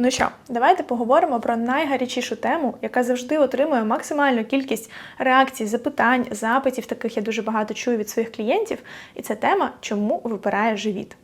Ну що, давайте поговоримо про найгарячішу тему, яка завжди отримує максимальну кількість реакцій, запитань, запитів. Таких я дуже багато чую від своїх клієнтів. І це тема, чому випирає живіт.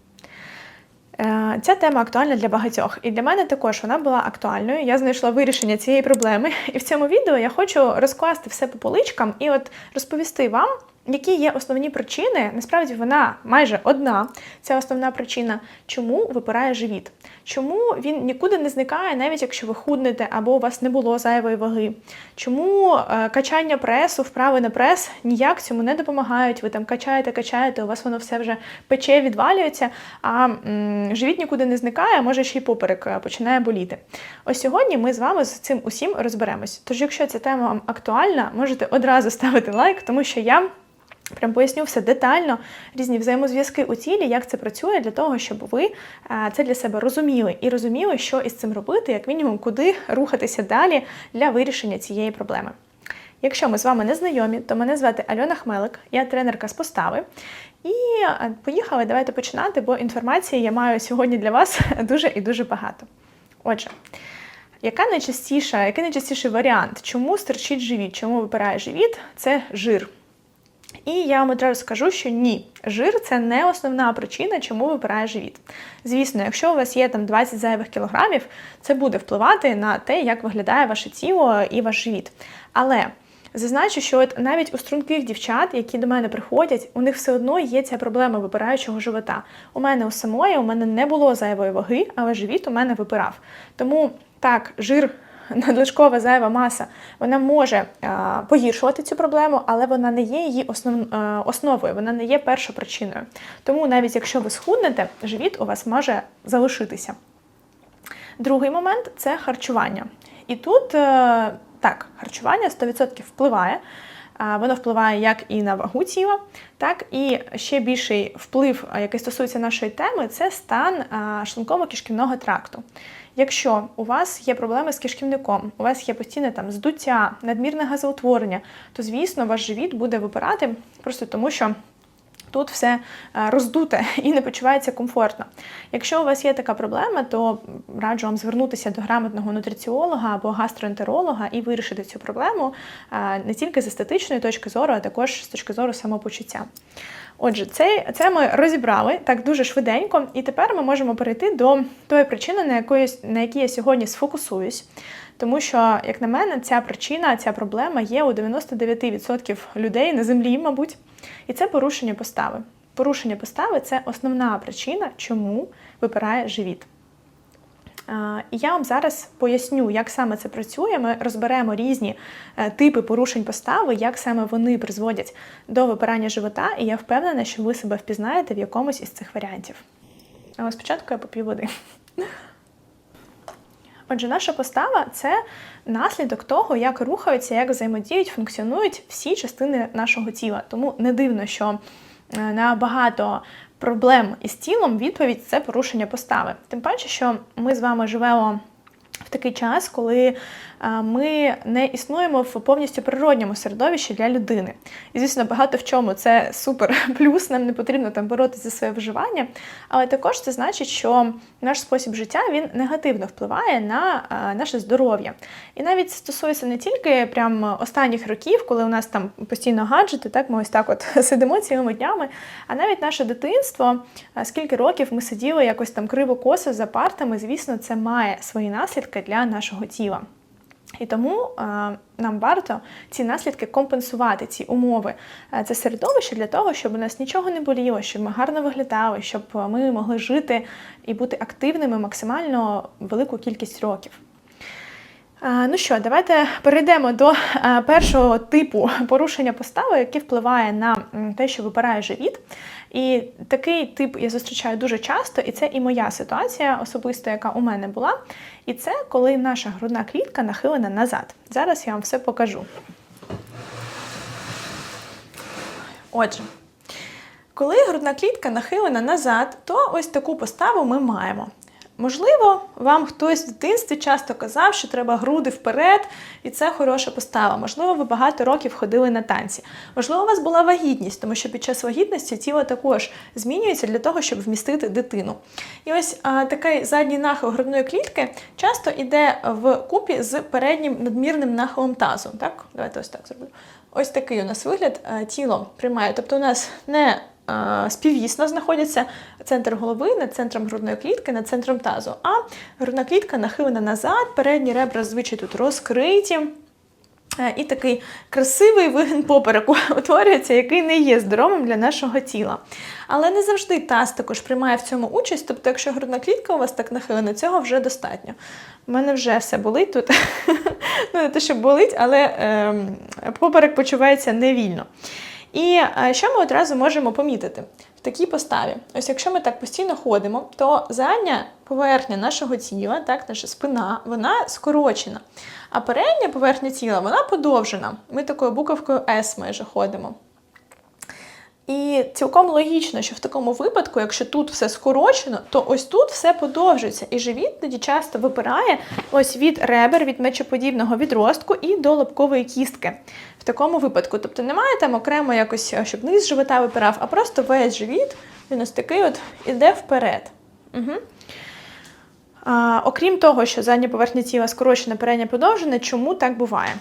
Е, Ця тема актуальна для багатьох, і для мене також вона була актуальною. Я знайшла вирішення цієї проблеми. І в цьому відео я хочу розкласти все по поличкам і от розповісти вам, які є основні причини. Насправді вона майже одна. Ця основна причина, чому випирає живіт. Чому він нікуди не зникає, навіть якщо ви худнете або у вас не було зайвої ваги. Чому е, качання пресу, вправи на прес ніяк цьому не допомагають. Ви там качаєте, качаєте, у вас воно все вже пече, відвалюється, а живіт нікуди не зникає, може ще й поперек е, починає боліти. Ось сьогодні ми з вами з цим усім розберемось. Тож, якщо ця тема вам актуальна, можете одразу ставити лайк, тому що я. Прям поясню все детально, різні взаємозв'язки у тілі, як це працює, для того, щоб ви е, це для себе розуміли і розуміли, що із цим робити, як мінімум, куди рухатися далі для вирішення цієї проблеми. Якщо ми з вами не знайомі, то мене звати Альона Хмелик, я тренерка з постави. І е, поїхали, давайте починати, бо інформації я маю сьогодні для вас дуже і дуже багато. Отже, яка найчастіша, який найчастіший варіант, чому стерчить живіт, чому випирає живіт? Це жир. І я вам одразу скажу, що ні, жир це не основна причина, чому випирає живіт. Звісно, якщо у вас є там 20 зайвих кілограмів, це буде впливати на те, як виглядає ваше тіло і ваш живіт. Але зазначу, що от навіть у струнких дівчат, які до мене приходять, у них все одно є ця проблема випираючого живота. У мене у самої у мене не було зайвої ваги, але живіт у мене випирав. Тому так, жир надлишкова зайва маса, вона може погіршувати цю проблему, але вона не є її основ, е, основою, вона не є першопричиною. Тому навіть якщо ви схуднете, живіт у вас може залишитися. Другий момент це харчування. І тут е, так, харчування 100% впливає. Воно впливає як і на вагу тіла, так і ще більший вплив, який стосується нашої теми, це стан шлунково-кишківного тракту. Якщо у вас є проблеми з кишківником, у вас є постійне там здуття, надмірне газоутворення, то звісно ваш живіт буде випирати просто тому, що. Тут все е, роздуте і не почувається комфортно. Якщо у вас є така проблема, то раджу вам звернутися до грамотного нутриціолога або гастроентеролога і вирішити цю проблему е, не тільки з естетичної точки зору, а також з точки зору самопочуття. Отже, це це ми розібрали так дуже швиденько, і тепер ми можемо перейти до тої причини, на якої, на якій я сьогодні сфокусуюсь. Тому що, як на мене, ця причина, ця проблема є у 99% людей на землі, мабуть, і це порушення постави. Порушення постави це основна причина, чому випирає живіт. І я вам зараз поясню, як саме це працює. Ми розберемо різні е, типи порушень постави, як саме вони призводять до випирання живота, і я впевнена, що ви себе впізнаєте в якомусь із цих варіантів. Але спочатку я поп'ю води. Отже, наша постава це наслідок того, як рухаються, як взаємодіють, функціонують всі частини нашого тіла. Тому не дивно, що е, на багато проблем із тілом відповідь це порушення постави. Тим паче, що ми з вами живемо в такий час, коли ми не існуємо в повністю природньому середовищі для людини. І, звісно, багато в чому це супер плюс, нам не потрібно там боротися за своє вживання, але також це значить, що наш спосіб життя він негативно впливає на наше здоров'я. І навіть стосується не тільки прям останніх років, коли у нас там постійно гаджети, так ми ось так от сидимо цілими днями, а навіть наше дитинство, скільки років ми сиділи якось там криво косо за партами, звісно, це має свої наслідки для нашого тіла. І тому е, нам варто ці наслідки компенсувати, ці умови, е, це середовище для того, щоб у нас нічого не боліло, щоб ми гарно виглядали, щоб ми могли жити і бути активними максимально велику кількість років. Е, ну що, давайте перейдемо до е, першого типу порушення постави, який впливає на те, що випирає живіт. І такий тип я зустрічаю дуже часто, і це і моя ситуація особисто, яка у мене була. І це коли наша грудна клітка нахилена назад. Зараз я вам все покажу. Отже, коли грудна клітка нахилена назад, то ось таку поставу ми маємо. Можливо, вам хтось в дитинстві часто казав, що треба груди вперед, і це хороша постава. Можливо, ви багато років ходили на танці. Можливо, у вас була вагітність, тому що під час вагітності тіло також змінюється для того, щоб вмістити дитину. І ось а, такий задній нахил грудної клітки часто йде в купі з переднім надмірним нахилом тазу. Так, давайте ось так зробимо. Ось такий у нас вигляд тіло приймає. Тобто, у нас не співвісно знаходяться центр голови над центром грудної клітки, над центром тазу. А грудна клітка нахилена назад, передні ребра звичай тут розкриті. Е, і такий красивий вигін попереку утворюється, який не є здоровим для нашого тіла. Але не завжди таз також приймає в цьому участь, тобто, якщо грудна клітка у вас так нахилена, цього вже достатньо. У мене вже все болить тут. ну, не те, що болить, але е, поперек почувається невільно. І е, що ми одразу можемо помітити в такій поставі? Ось якщо ми так постійно ходимо, то задня поверхня нашого тіла, так, наша спина, вона скорочена. А передня поверхня тіла вона подовжена. Ми такою буковкою S майже ходимо. І цілком логічно, що в такому випадку, якщо тут все скорочено, то ось тут все подовжується. І живіт тоді часто випирає ось від ребер, від мечоподібного відростку і до лобкової кістки. В такому випадку. Тобто немає там окремо якось, щоб низ живота випирав, а просто весь живіт, він ось такий от іде вперед. Угу. А, Окрім того, що задня поверхня тіла скорочена, передня подовжена, чому так буває?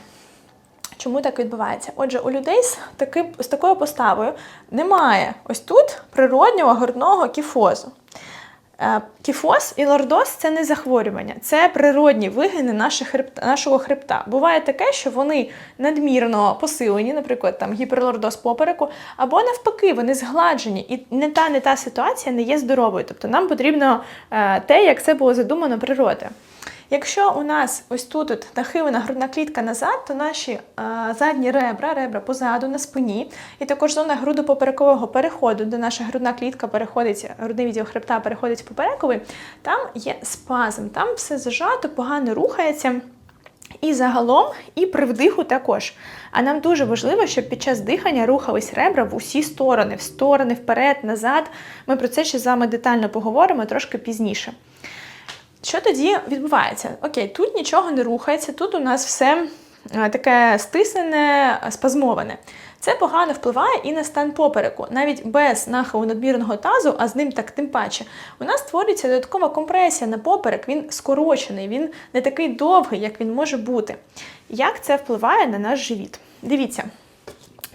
Чому так відбувається? Отже, у людей з таки, з такою поставою немає ось тут природнього грудного кіфозу. Е, кіфоз і лордоз це не захворювання, це природні вигини нашого хребта. Буває таке, що вони надмірно посилені, наприклад, там гіперлордоз попереку, або навпаки, вони згладжені, і не та не та ситуація не є здоровою. Тобто нам потрібно е, те, як це було задумано природи. Якщо у нас ось тут от нахилена грудна клітка назад, то наші а, задні ребра, ребра позаду на спині, і також зона грудопоперекового переходу, де наша грудна клітка переходить, грудний відділ хребта переходить в поперековий, там є спазм, там все зажато, погано рухається. І загалом, і при вдиху також. А нам дуже важливо, щоб під час дихання рухались ребра в усі сторони, в сторони, вперед, назад. Ми про це ще з вами детально поговоримо трошки пізніше. Що тоді відбувається? Окей, тут нічого не рухається, тут у нас все е, таке стиснене, спазмоване. Це погано впливає і на стан попереку. Навіть без нахилу надмірного тазу, а з ним так тим паче, у нас створюється додаткова компресія на поперек, він скорочений, він не такий довгий, як він може бути. Як це впливає на наш живіт? Дивіться.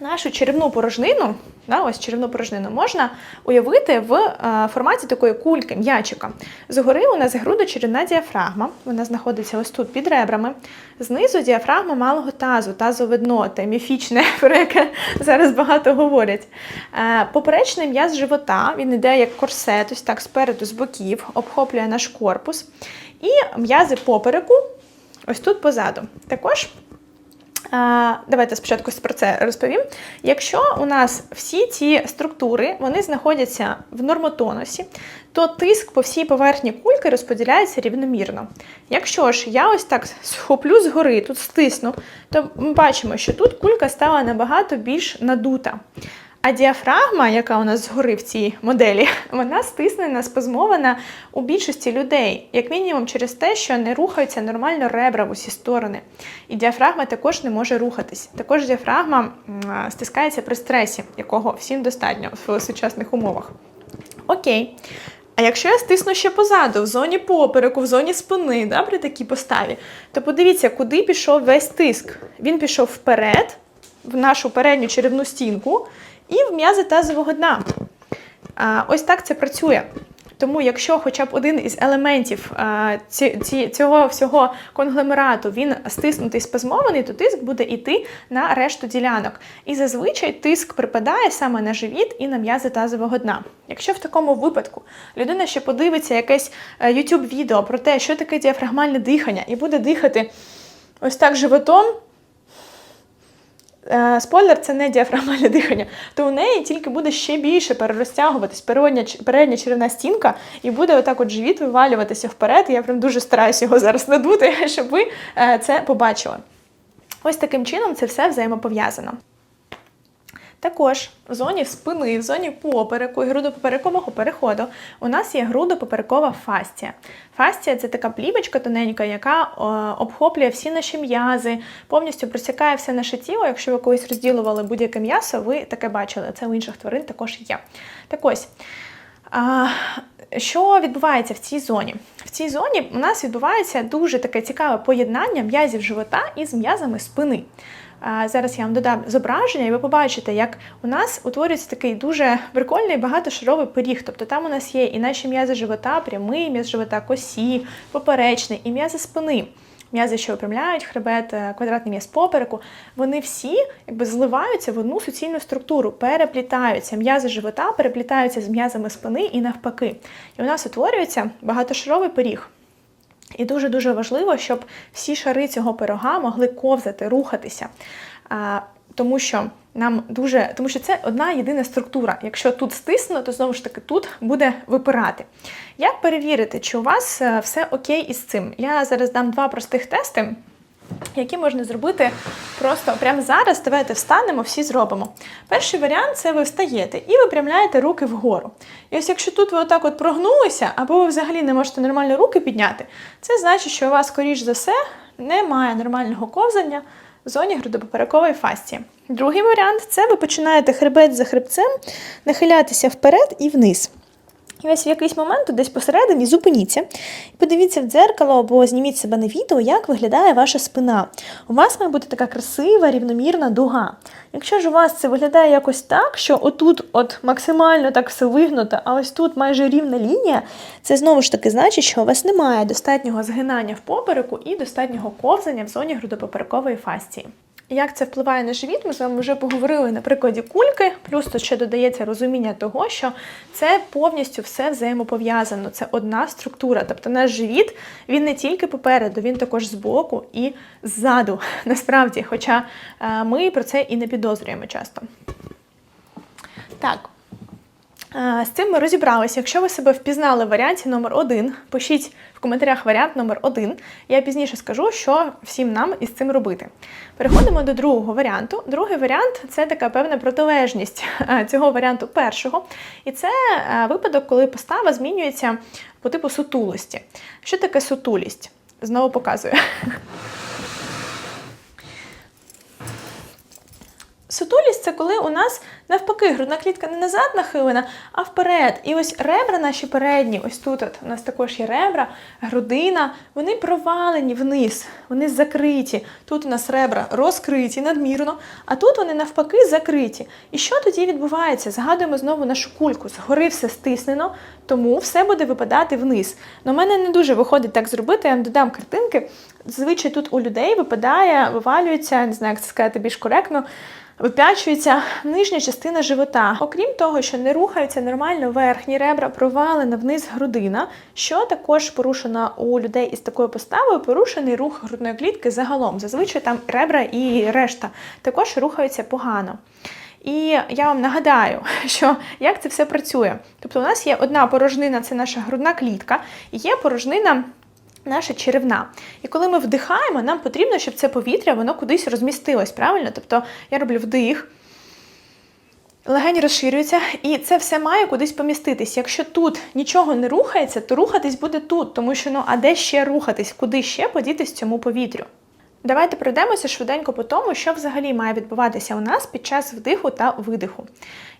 Нашу черевну порожнину, да, ось черевну порожнину, можна уявити в е, форматі такої кульки, м'ячика. Згори у нас грудочеревна діафрагма, вона знаходиться ось тут під ребрами. Знизу діафрагма малого тазу, тазоведно, те міфічне, про яке зараз багато говорять. Е, поперечний м'яз живота, він йде як корсет, ось так спереду, з боків, обхоплює наш корпус. І м'язи попереку, ось тут позаду. Також Давайте спочатку про це розповім. Якщо у нас всі ці структури вони знаходяться в нормотонусі, то тиск по всій поверхні кульки розподіляється рівномірно. Якщо ж я ось так схоплю згори, тут стисну, то ми бачимо, що тут кулька стала набагато більш надута. А діафрагма, яка у нас згори в цій моделі, вона стиснена, спазмована у більшості людей, як мінімум через те, що не рухаються нормально ребра в усі сторони. І діафрагма також не може рухатись. Також діафрагма стискається при стресі, якого всім достатньо в сучасних умовах. Окей. А якщо я стисну ще позаду, в зоні попереку, в зоні спини, да, при такій поставі, то подивіться, куди пішов весь тиск. Він пішов вперед, в нашу передню черевну стінку і в м'язи тазового дна. Ось так це працює. Тому, якщо хоча б один із елементів цього всього конгломерату він стиснутий спазмований, то тиск буде йти на решту ділянок. І зазвичай тиск припадає саме на живіт і на м'язи тазового дна. Якщо в такому випадку людина ще подивиться якесь е, youtube відео про те, що таке діафрагмальне дихання, і буде дихати ось так животом. Е, спойлер це не діафрагмальне дихання, то у неї тільки буде ще більше перерозтягуватись передня, передня черевна стінка, і буде отак от живіт вивалюватися вперед. Я прям дуже стараюся його зараз надути, щоб ви е, це побачили. Ось таким чином це все взаємопов'язано. Також в зоні спини, в зоні попереку і грудопоперекового переходу у нас є грудопоперекова фастія. Фастія це така плівочка тоненька, яка обхоплює всі наші м'язи, повністю просякає все наше тіло. Якщо ви колись розділували будь-яке м'ясо, ви таке бачили. Це у інших тварин також є. Так ось. А, що відбувається в цій зоні? В цій зоні у нас відбувається дуже таке цікаве поєднання м'язів живота із м'язами спини. Зараз я вам додам зображення, і ви побачите, як у нас утворюється такий дуже прикольний багатошаровий пиріг. Тобто там у нас є і наші м'язи живота, прямий м'яз живота, косі, поперечний, і м'язи спини м'язи, що випрямляють хребет, е, квадратний м'яз попереку, вони всі якби зливаються в одну суцільну структуру, переплітаються. М'язи живота переплітаються з м'язами спини і навпаки. І у нас утворюється багатошаровий пиріг. І дуже-дуже важливо, щоб всі шари цього пирога могли ковзати, рухатися. А, Тому що нам дуже, тому що це одна єдина структура. Якщо тут стиснено, то знову ж таки тут буде випирати. Як перевірити, чи у вас е, все окей із цим? Я зараз дам два простих тести. Які можна зробити просто прямо зараз. Давайте встанемо, всі зробимо. Перший варіант це ви встаєте і випрямляєте руки вгору. І ось якщо тут ви отак от прогнулися, або ви взагалі не можете нормально руки підняти, це значить, що у вас, скоріш за все, немає нормального ковзання в зоні грудопоперекової фасції. Другий варіант це ви починаєте хребет за хребцем, нахилятися вперед і вниз. І ось в якийсь момент, десь посередині, зупиніться і подивіться в дзеркало або зніміть себе на відео, як виглядає ваша спина. У вас має бути така красива, рівномірна дуга. Якщо ж у вас це виглядає якось так, що отут от максимально так все вигнуто, а ось тут майже рівна лінія, це знову ж таки значить, що у вас немає достатнього згинання в попереку і достатнього ковзання в зоні грудопоперекової фасції. Як це впливає на живіт, ми з вами вже поговорили на прикладі кульки, плюс тут ще додається розуміння того, що це повністю все взаємопов'язано. Це одна структура. Тобто наш живіт він не тільки попереду, він також збоку і ззаду. Насправді, хоча е, ми про це і не підозрюємо часто. Так. З цим ми розібралися. Якщо ви себе впізнали в варіанті номер 1 пишіть в коментарях варіант номер 1 Я пізніше скажу, що всім нам із цим робити. Переходимо до другого варіанту. Другий варіант це така певна протилежність цього варіанту першого. І це випадок, коли постава змінюється по типу сутулості. Що таке сутулість? Знову показую. Сутулість це коли у нас навпаки грудна клітка не назад нахилена, а вперед. І ось ребра наші передні, ось тут от, у нас також є ребра, грудина, вони провалені вниз, вони закриті. Тут у нас ребра розкриті надмірно, а тут вони навпаки закриті. І що тоді відбувається? Згадуємо знову нашу кульку. Згори все стиснено, тому все буде випадати вниз. Но в мене не дуже виходить так зробити, я вам додам картинки. Зазвичай тут у людей випадає, вивалюється, не знаю, як це сказати більш коректно вип'ячується нижня частина живота. Окрім того, що не рухаються нормально верхні ребра, провалена вниз грудина, що також порушено у людей із такою поставою, порушений рух грудної клітки загалом. Зазвичай там ребра і решта також рухаються погано. І я вам нагадаю, що як це все працює. Тобто, у нас є одна порожнина це наша грудна клітка, і є порожнина наша черевна. І коли ми вдихаємо, нам потрібно, щоб це повітря воно кудись розмістилось, правильно? Тобто я роблю вдих. Легень розширюється, і це все має кудись поміститись. Якщо тут нічого не рухається, то рухатись буде тут, тому що ну а де ще рухатись, куди ще подітись цьому повітрю? Давайте пройдемося швиденько по тому, що взагалі має відбуватися у нас під час вдиху та видиху.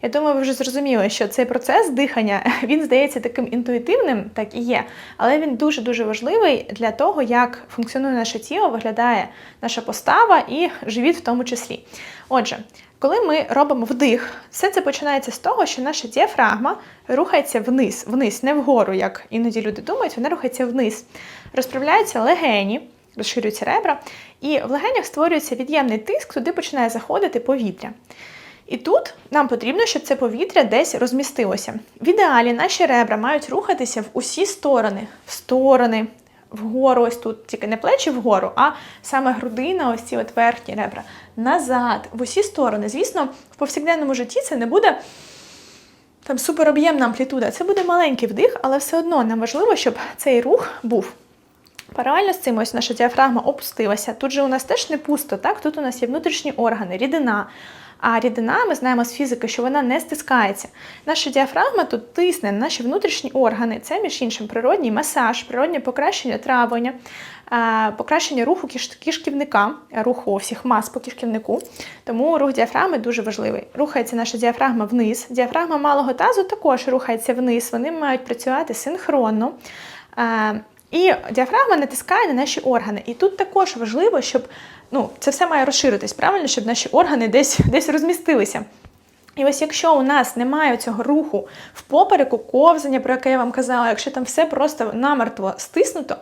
Я думаю, ви вже зрозуміли, що цей процес дихання він здається таким інтуїтивним, так і є, але він дуже-дуже важливий для того, як функціонує наше тіло, виглядає наша постава і живіт в тому числі. Отже, коли ми робимо вдих, все це починається з того, що наша діафрагма рухається вниз, вниз, не вгору, як іноді люди думають, вона рухається вниз. Розправляються легені розширюються ребра, і в легенях створюється від'ємний тиск, туди починає заходити повітря. І тут нам потрібно, щоб це повітря десь розмістилося. В ідеалі наші ребра мають рухатися в усі сторони, в сторони, вгору, ось тут тільки не плечі вгору, а саме грудина, ось ці от верхні ребра, назад, в усі сторони. Звісно, в повсякденному житті це не буде там супероб'ємна амплітуда, це буде маленький вдих, але все одно нам важливо, щоб цей рух був. Паралельно з цим ось наша діафрагма опустилася. Тут же у нас теж не пусто, так? Тут у нас є внутрішні органи, рідина. А рідина, ми знаємо з фізики, що вона не стискається. Наша діафрагма тут тисне на наші внутрішні органи. Це, між іншим, природній масаж, природнє покращення травлення, покращення руху киш- кишківника, руху всіх мас по кишківнику. Тому рух діафрагми дуже важливий. Рухається наша діафрагма вниз. Діафрагма малого тазу також рухається вниз. Вони мають працювати синхронно. І діафрагма натискає на наші органи. І тут також важливо, щоб ну, це все має розширитись, правильно, щоб наші органи десь, десь розмістилися. І ось якщо у нас немає цього руху в попереку, ковзання, про яке я вам казала, якщо там все просто намертво стиснуто,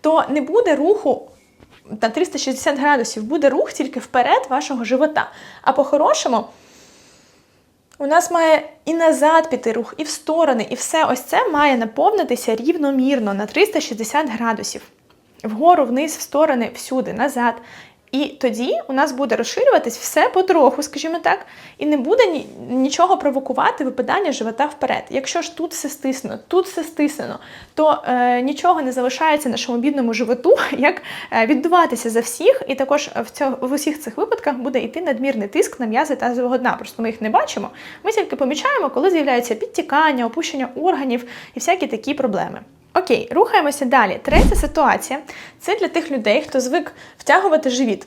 то не буде руху на 360 градусів, буде рух тільки вперед вашого живота. А по-хорошому, у нас має і назад піти рух, і в сторони, і все ось це має наповнитися рівномірно на 360 градусів. Вгору, вниз, в сторони, всюди, назад. І тоді у нас буде розширюватись все потроху, скажімо так, і не буде ні, нічого провокувати випадання живота вперед. Якщо ж тут все стиснено, тут все стиснено, то е, нічого не залишається нашому бідному животу, як е, віддуватися за всіх, і також в, цього, в усіх цих випадках буде йти надмірний тиск на м'язи тазового дна. Просто ми їх не бачимо. Ми тільки помічаємо, коли з'являються підтікання, опущення органів і всякі такі проблеми. Окей, рухаємося далі. Третя ситуація це для тих людей, хто звик втягувати живіт.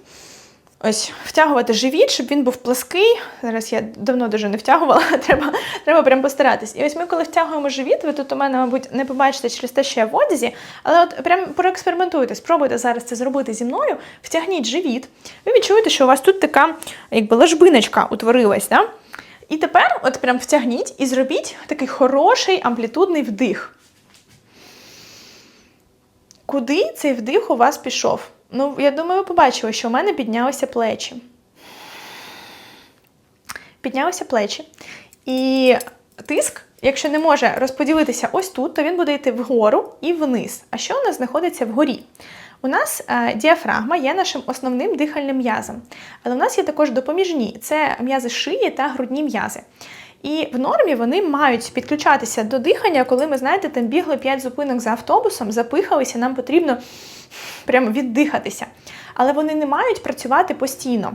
Ось втягувати живіт, щоб він був плаский. Зараз я давно дуже не втягувала, треба треба прям постаратись. І ось ми, коли втягуємо живіт, ви тут у мене, мабуть, не побачите через те, що я в одязі, але от прям проекспериментуйте, спробуйте зараз це зробити зі мною. Втягніть живіт. Ви відчуєте, що у вас тут така якби ложбиночка утворилась. Да? І тепер, от прям втягніть і зробіть такий хороший амплітудний вдих. Куди цей вдих у вас пішов? Ну, я думаю, ви побачили, що у мене піднялися плечі. Піднялися плечі. І тиск, якщо не може розподілитися ось тут, то він буде йти вгору і вниз. А що у нас знаходиться вгорі? У нас е, діафрагма є нашим основним дихальним м'язом. Але у нас є також допоміжні це м'язи шиї та грудні м'язи. І в нормі вони мають підключатися до дихання, коли ми, знаєте, там бігли 5 зупинок за автобусом, запихалися, нам потрібно прямо віддихатися. Але вони не мають працювати постійно.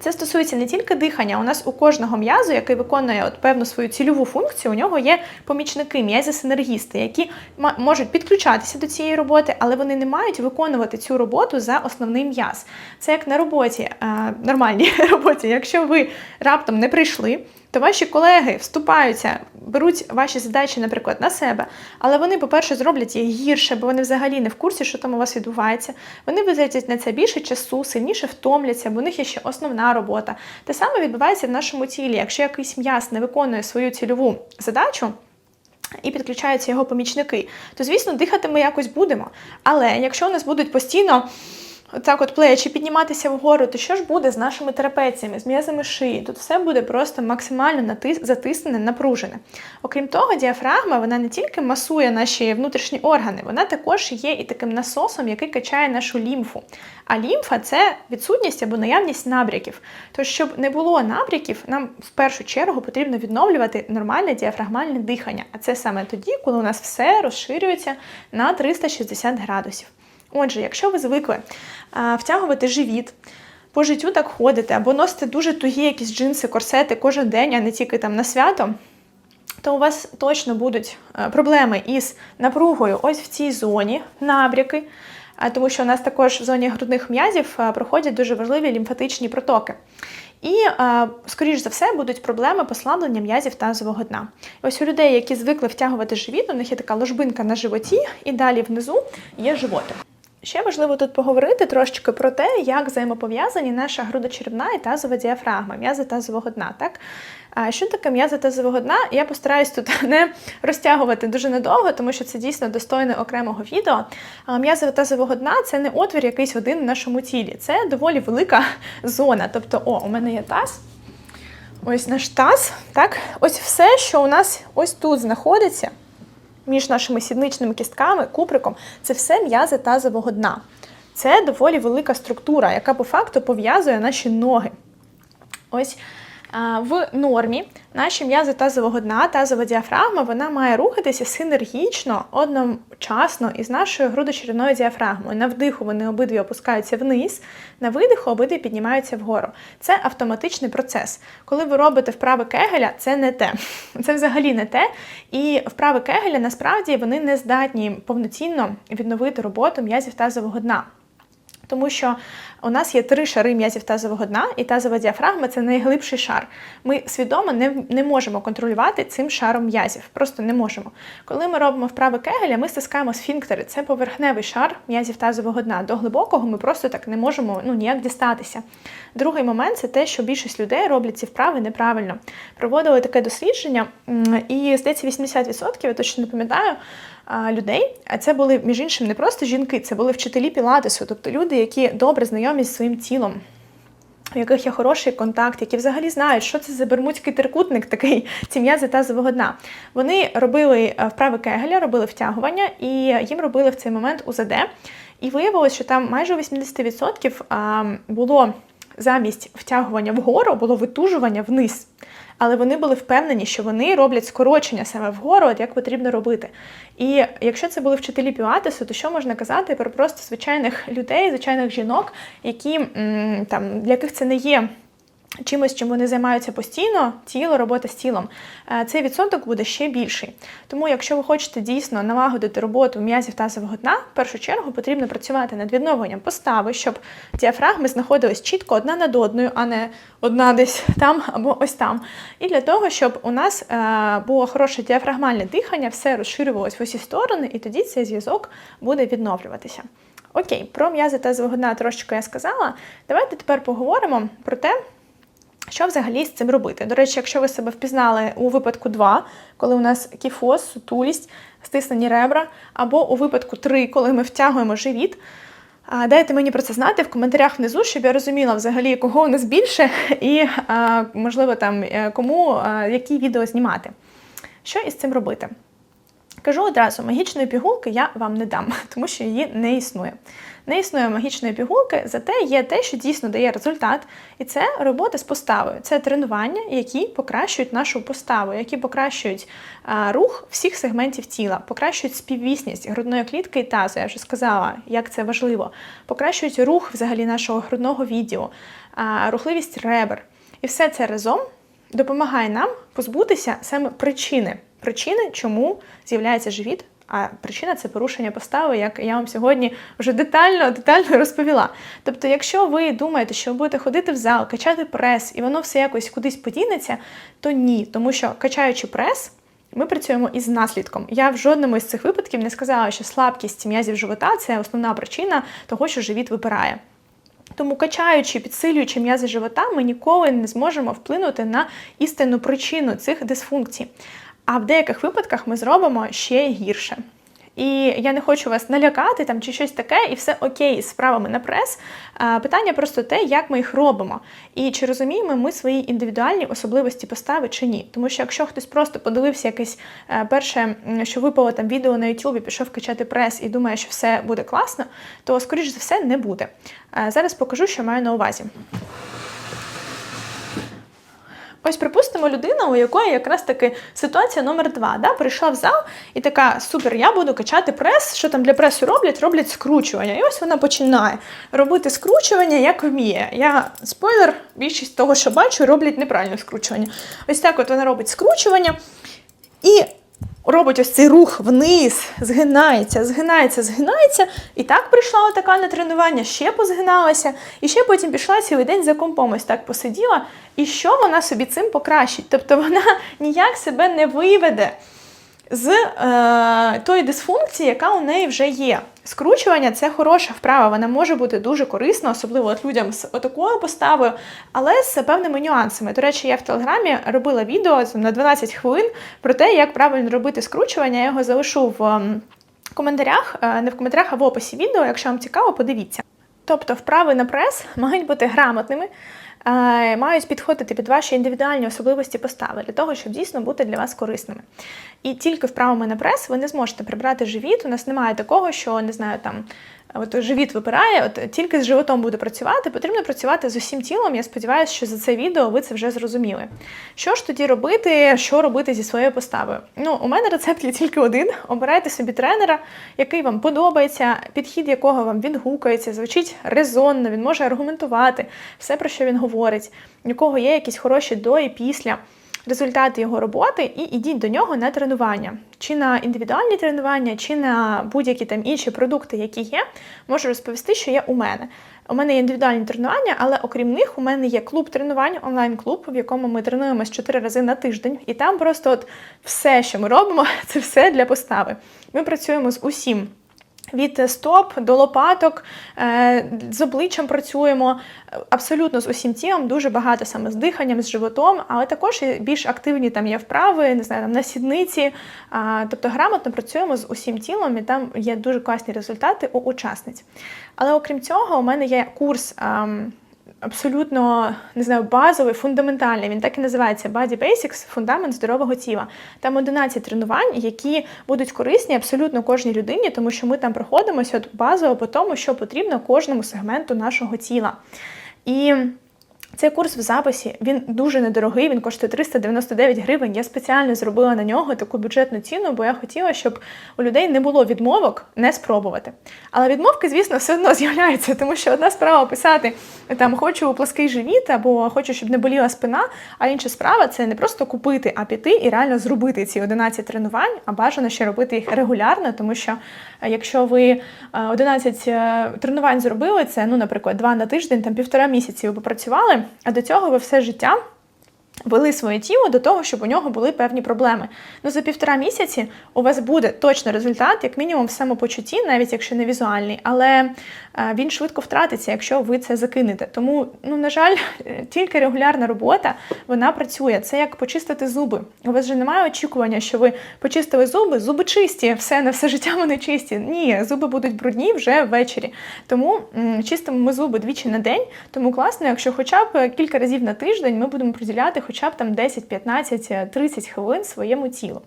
Це стосується не тільки дихання. У нас у кожного м'язу, який виконує от певну свою цільову функцію, у нього є помічники, м'язи-синергісти, які можуть підключатися до цієї роботи, але вони не мають виконувати цю роботу за основний м'яз. Це як на роботі, е, нормальній роботі. Якщо ви раптом не прийшли, то ваші колеги вступаються, беруть ваші задачі, наприклад, на себе, але вони, по-перше, зроблять їх гірше, бо вони взагалі не в курсі, що там у вас відбувається. Вони витратять на це більше часу, сильніше втомляться, бо у них є ще основна робота. Те саме відбувається в нашому тілі. Якщо якийсь м'яз не виконує свою цільову задачу. І підключаються його помічники, то, звісно, дихати ми якось будемо. Але якщо у нас будуть постійно так от плечі підніматися вгору, то що ж буде з нашими трапеціями, з м'язами шиї? Тут все буде просто максимально натис... затиснене, напружене. Окрім того, діафрагма вона не тільки масує наші внутрішні органи, вона також є і таким насосом, який качає нашу лімфу. А лімфа це відсутність або наявність набряків. Тож, щоб не було набряків, нам в першу чергу потрібно відновлювати нормальне діафрагмальне дихання. А це саме тоді, коли у нас все розширюється на 360 градусів. Отже, якщо ви звикли а, втягувати живіт, по життю так ходите, або носите дуже тугі якісь джинси, корсети кожен день, а не тільки там на свято, то у вас точно будуть проблеми із напругою ось в цій зоні, набряки, тому що у нас також в зоні грудних м'язів проходять дуже важливі лімфатичні протоки. І, скоріш за все, будуть проблеми послаблення м'язів тазового дна. ось у людей, які звикли втягувати живіт, у них є така ложбинка на животі, і далі внизу є животик. Ще важливо тут поговорити трошечки про те, як взаємопов'язані наша грудочеревна і тазова діафрагма, м'язи тазового дна. Так? Що таке м'язи тазового дна? Я постараюсь тут не розтягувати дуже недовго, тому що це дійсно достойне окремого відео. М'язи тазового дна це не отвір якийсь один в нашому тілі. Це доволі велика зона. Тобто, о, у мене є таз. Ось наш таз. Так? Ось все, що у нас ось тут знаходиться між нашими сідничними кістками, куприком це все м'язи тазового дна. Це доволі велика структура, яка по факту пов'язує наші ноги. Ось В нормі наші м'язи тазового дна, тазова діафрагма, вона має рухатися синергічно одночасно із нашою грудочеревною діафрагмою. На вдиху вони обидві опускаються вниз, на видиху обидві піднімаються вгору. Це автоматичний процес. Коли ви робите вправи кегеля, це не те. Це взагалі не те. І вправи кегеля насправді вони не здатні повноцінно відновити роботу м'язів тазового дна. Тому що у нас є три шари м'язів тазового дна, і тазова діафрагма це найглибший шар. Ми свідомо не, не можемо контролювати цим шаром м'язів. Просто не можемо. Коли ми робимо вправи кегеля, ми стискаємо сфінктери. Це поверхневий шар м'язів тазового дна. До глибокого ми просто так не можемо ну, ніяк дістатися. Другий момент це те, що більшість людей роблять ці вправи неправильно. Проводили таке дослідження, і здається, 80%, я точно не пам'ятаю людей. А це були, між іншим, не просто жінки, це були вчителі пілатесу, тобто люди, які добре знайомі з своїм тілом. У яких є хороший контакт, які взагалі знають, що це за бермудський трикутник, такий ці м'язи тазового дна. Вони робили е, вправи кегеля, робили втягування, і їм робили в цей момент УЗД. І виявилось, що там майже 80% було замість втягування вгору, було витужування вниз але вони були впевнені, що вони роблять скорочення саме вгору, от як потрібно робити. І якщо це були вчителі піатесу, то що можна казати про просто звичайних людей, звичайних жінок, які там для яких це не є чимось, чим вони займаються постійно, тіло, робота з тілом, е, цей відсоток буде ще більший. Тому, якщо ви хочете дійсно налагодити роботу м'язів тазового дна, в першу чергу потрібно працювати над відновленням постави, щоб діафрагми знаходились чітко одна над одною, а не одна десь там або ось там. І для того, щоб у нас е, було хороше діафрагмальне дихання, все розширювалось в усі сторони, і тоді цей зв'язок буде відновлюватися. Окей, про м'язи тазового дна трошечки я сказала. Давайте тепер поговоримо про те. Що взагалі з цим робити? До речі, якщо ви себе впізнали у випадку 2, коли у нас кіфоз, сутулість, стиснені ребра, або у випадку 3, коли ми втягуємо живіт, дайте мені про це знати в коментарях внизу, щоб я розуміла взагалі, кого у нас більше, і, можливо, там е, кому які відео знімати. Що із цим робити? Кажу одразу, магічної пігулки я вам не дам, тому що її не існує. Не існує магічної пігулки, зате є те, що дійсно дає результат, і це робота з поставою. Це тренування, які покращують нашу поставу, які покращують рух всіх сегментів тіла, покращують співвісність грудної клітки і тазу. Я вже сказала, як це важливо. Покращують рух взагалі нашого грудного відділу, рухливість ребер. І все це разом допомагає нам позбутися саме причини причини, чому з'являється живіт. А причина це порушення постави, як я вам сьогодні вже детально детально розповіла. Тобто, якщо ви думаєте, що ви будете ходити в зал, качати прес, і воно все якось кудись подінеться, то ні, тому що качаючи прес. Ми працюємо із наслідком. Я в жодному із цих випадків не сказала, що слабкість м'язів живота це основна причина того, що живіт випирає. Тому, качаючи, підсилюючи м'язи живота, ми ніколи не зможемо вплинути на істинну причину цих дисфункцій. А в деяких випадках ми зробимо ще гірше. І я не хочу вас налякати там чи щось таке, і все окей з справами на прес. Питання просто те, як ми їх робимо, і чи розуміємо ми свої індивідуальні особливості постави чи ні. Тому що якщо хтось просто подивився якесь е, перше, що випало там відео на YouTube, пішов качати прес і думає, що все буде класно, то скоріш за все не буде. Зараз покажу, що маю на увазі. Ось, припустимо, людина, у якої якраз таки ситуація номер два. Да? Прийшла в зал і така: супер, я буду качати прес. Що там для пресу роблять? Роблять скручування. І ось вона починає робити скручування, як вміє. Я спойлер, більшість того, що бачу, роблять неправильне скручування. Ось так от вона робить скручування. І робить ось цей рух вниз, згинається, згинається, згинається. І так прийшла така на тренування, ще позгиналася, і ще потім пішла цілий день за компом, ось так посиділа. І що вона собі цим покращить? Тобто вона ніяк себе не виведе з е, тої дисфункції, яка у неї вже є. Скручування це хороша вправа, вона може бути дуже корисна, особливо от людям з такою поставою, але з певними нюансами. До речі, я в телеграмі робила відео на 12 хвилин про те, як правильно робити скручування. Я його залишу в коментарях, е, не в коментарях, а в описі відео. Якщо вам цікаво, подивіться. Тобто вправи на прес мають бути грамотними. Е, мають підходити під ваші індивідуальні особливості постави для того, щоб дійсно бути для вас корисними. І тільки вправами на прес ви не зможете прибрати живіт. У нас немає такого, що не знаю, там от живіт випирає, от тільки з животом буде працювати, потрібно працювати з усім тілом. Я сподіваюся, що за це відео ви це вже зрозуміли. Що ж тоді робити, що робити зі своєю поставою? Ну, у мене рецепт є тільки один: обирайте собі тренера, який вам подобається, підхід якого вам відгукається, звучить резонно, він може аргументувати все, про що він говорить, у якого є якісь хороші до і після результати його роботи і йдіть до нього на тренування. Чи на індивідуальні тренування, чи на будь-які там інші продукти, які є, можу розповісти, що є у мене. У мене є індивідуальні тренування, але окрім них, у мене є клуб тренувань, онлайн-клуб, в якому ми тренуємось 4 рази на тиждень. І там просто от все, що ми робимо, це все для постави. Ми працюємо з усім. Від стоп до лопаток, е, з обличчям працюємо абсолютно з усім тілом, дуже багато саме з диханням, з животом, але також більш активні там є вправи, не знаю, там на сідниці. Тобто грамотно працюємо з усім тілом, і там є дуже класні результати у учасниць. Але окрім цього, у мене є курс. Абсолютно не знаю, базовий, фундаментальний. Він так і називається Body Basics фундамент здорового тіла. Там 11 тренувань, які будуть корисні абсолютно кожній людині, тому що ми там проходимося базово по тому, що потрібно кожному сегменту нашого тіла. І цей курс в записі він дуже недорогий, він коштує 399 гривень. Я спеціально зробила на нього таку бюджетну ціну, бо я хотіла, щоб у людей не було відмовок не спробувати. Але відмовки, звісно, все одно з'являються, тому що одна справа писати там хочу плаский живіт або хочу, щоб не боліла спина. А інша справа це не просто купити, а піти і реально зробити ці 11 тренувань, а бажано ще робити їх регулярно, тому що е, якщо ви 11 е, тренувань зробили, це, ну, наприклад, два на тиждень, там півтора місяці ви попрацювали а до цього ви все життя вели своє тіло до того, щоб у нього були певні проблеми. Ну за півтора місяці у вас буде точно результат, як мінімум в самопочутті, навіть якщо не візуальний, але він швидко втратиться, якщо ви це закинете. Тому, ну на жаль, тільки регулярна робота вона працює. Це як почистити зуби. У вас же немає очікування, що ви почистили зуби, зуби чисті, все на все життя вони чисті. Ні, зуби будуть брудні вже ввечері. Тому чистимо ми зуби двічі на день. Тому класно, якщо хоча б кілька разів на тиждень ми будемо приділяти хоча б там 10, 15, 30 хвилин своєму тілу.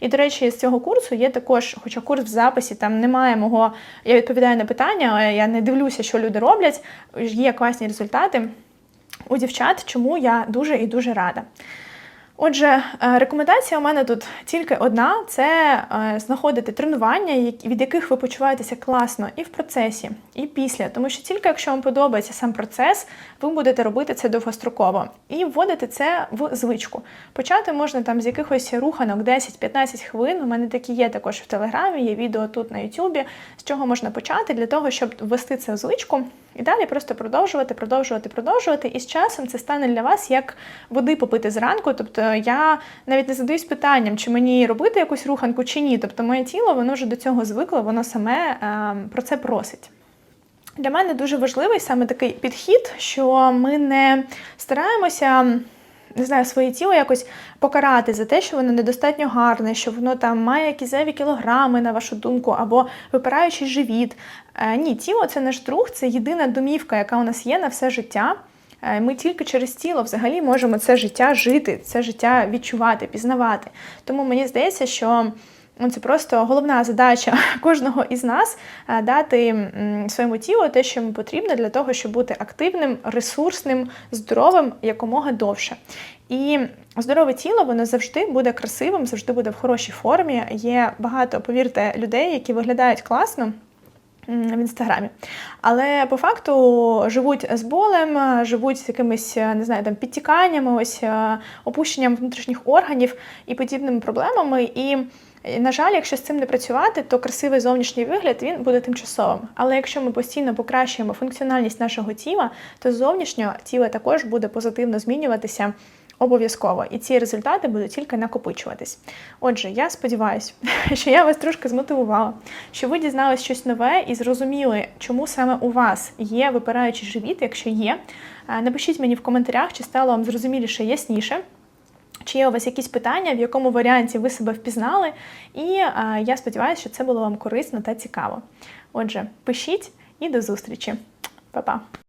І, до речі, з цього курсу є також, хоча курс в записі, там немає мого, я відповідаю на питання, але я не дивлюся, що люди роблять. Є класні результати у дівчат, чому я дуже і дуже рада. Отже, е, рекомендація у мене тут тільки одна: це е, знаходити тренування, від яких ви почуваєтеся класно і в процесі, і після. Тому що тільки якщо вам подобається сам процес, ви будете робити це довгостроково і вводити це в звичку. Почати можна там з якихось руханок 10-15 хвилин. У мене такі є також в Телеграмі, є відео тут на Ютубі, з чого можна почати для того, щоб ввести це в звичку. І далі просто продовжувати, продовжувати, продовжувати. І з часом це стане для вас як води попити зранку. Тобто я навіть не задаюсь питанням, чи мені робити якусь руханку чи ні. Тобто моє тіло воно вже до цього звикло, воно саме е, про це просить. Для мене дуже важливий саме такий підхід, що ми не стараємося. Не знаю, своє тіло якось покарати за те, що воно недостатньо гарне, що воно там має якісь зайві кілограми, на вашу думку, або випираючий живіт. Е, ні, тіло це наш друг, це єдина домівка, яка у нас є на все життя. Е, ми тільки через тіло взагалі можемо це життя жити, це життя відчувати, пізнавати. Тому мені здається, що ну, це просто головна задача кожного із нас е, дати своєму тілу те, що йому потрібно для того, щоб бути активним, ресурсним, здоровим якомога довше. І здорове тіло воно завжди буде красивим, завжди буде в хорошій формі. Є багато, повірте, людей, які виглядають класно в інстаграмі. Але по факту живуть з болем, живуть з якимись, не знаю, там підтіканнями, ось е, опущенням внутрішніх органів і подібними проблемами. І на жаль, якщо з цим не працювати, то красивий зовнішній вигляд він буде тимчасовим. Але якщо ми постійно покращуємо функціональність нашого тіла, то зовнішнього тіло також буде позитивно змінюватися Обов'язково. І ці результати будуть тільки накопичуватись. Отже, я сподіваюся, що я вас трошки змотивувала, що ви дізналися щось нове і зрозуміли, чому саме у вас є випираючий живіт, якщо є. Напишіть мені в коментарях, чи стало вам зрозуміліше ясніше. Чи є у вас якісь питання, в якому варіанті ви себе впізнали, і а, я сподіваюся, що це було вам корисно та цікаво. Отже, пишіть і до зустрічі. Па-па!